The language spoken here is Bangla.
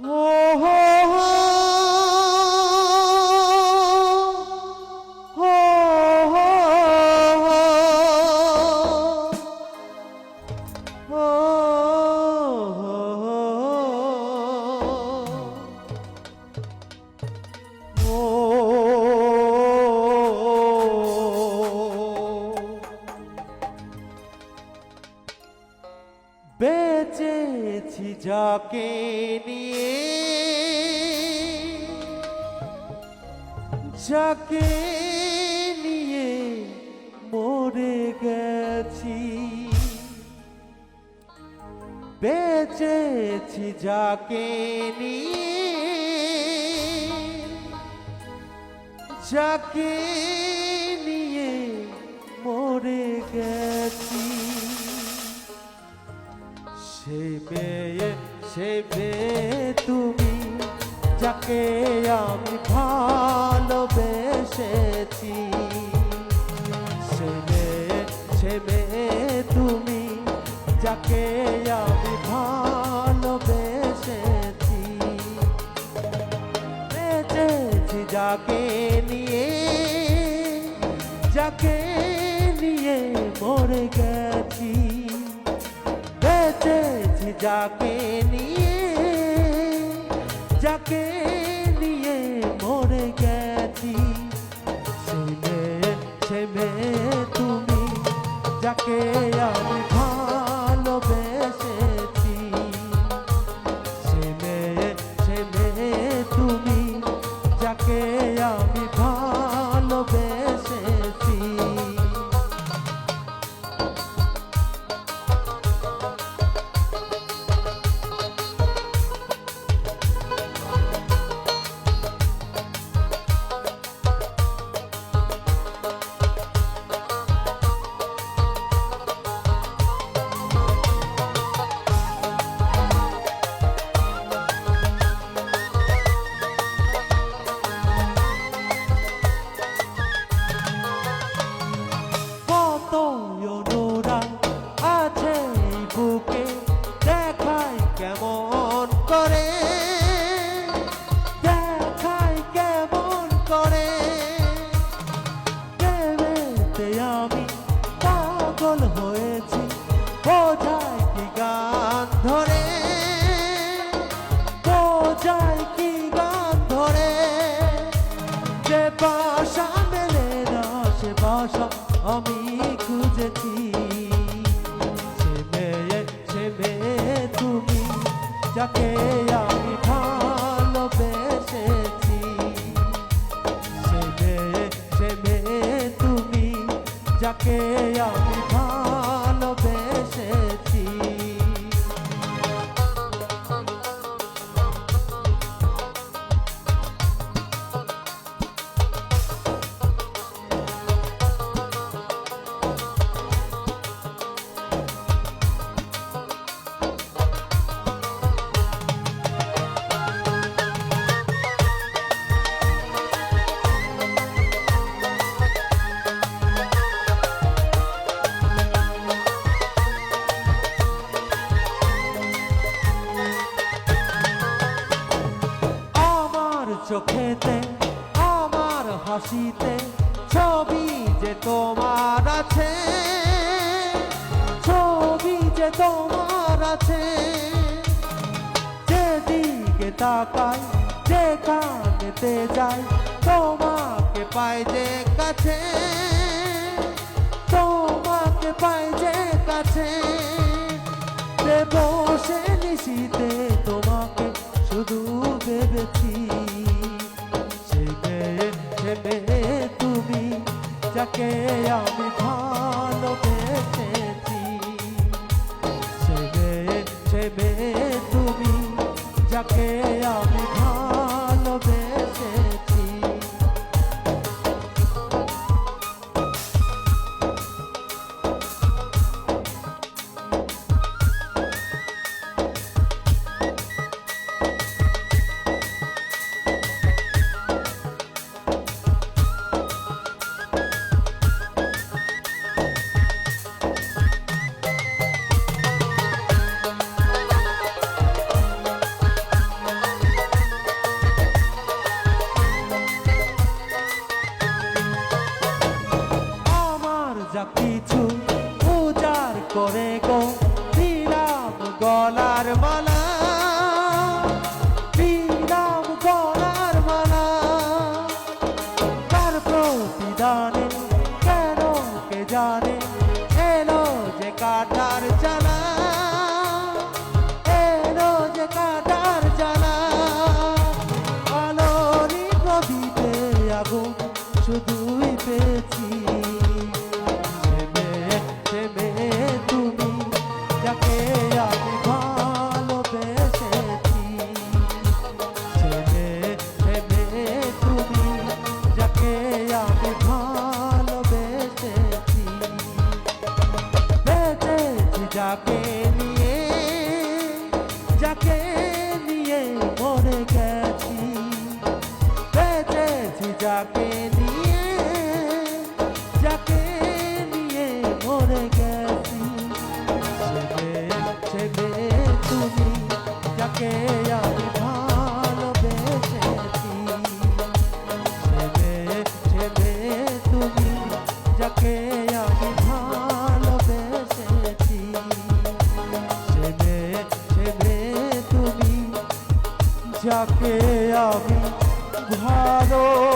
Oh. বেঁচেছি যাকে নিয়ে। যাকে নিয়ে মরে গেছি। বেঁচেছি যাকে নিয়ে। যাকে সে মেয়ে সে মেয়ে তুমি, যাকে আমি ভালোবেসেছি। সে মেয়ে সে মেয়ে তুমি, যাকে আমি ভালোবেসেছি। বেঁচেছি যাকে নিয়ে যাকে নিয়ে মরে গেছি। বেঁচেছি যাকে নিয়ে বাসা আমি খুঁজেছি। সে সে মেয়ে তুমি, যাকে আমি ভালোবেসেছি। সে মেয়ে সে মেয়ে তুমি, যাকে চোখেতে, আমার হাসিতে ছবি যে তোমার আছে, ছবি যে তোমার আছে। যেদিকে তাকাই, যেখানেতে যাই, তোমাকে পাই যে কাছে, তোমাকে পাই যে কাছে। বসে নিশিতে যাকে আমি ভালোবেসেছি। সে তুমি যাকে আমি যাকে নিয়ে যাকে নিয়ে মরে গেছি। বেঁচেছি যাকে নিয়ে যাকে নিয়ে মরে গেছি। তুমি যাকে আমি ভালো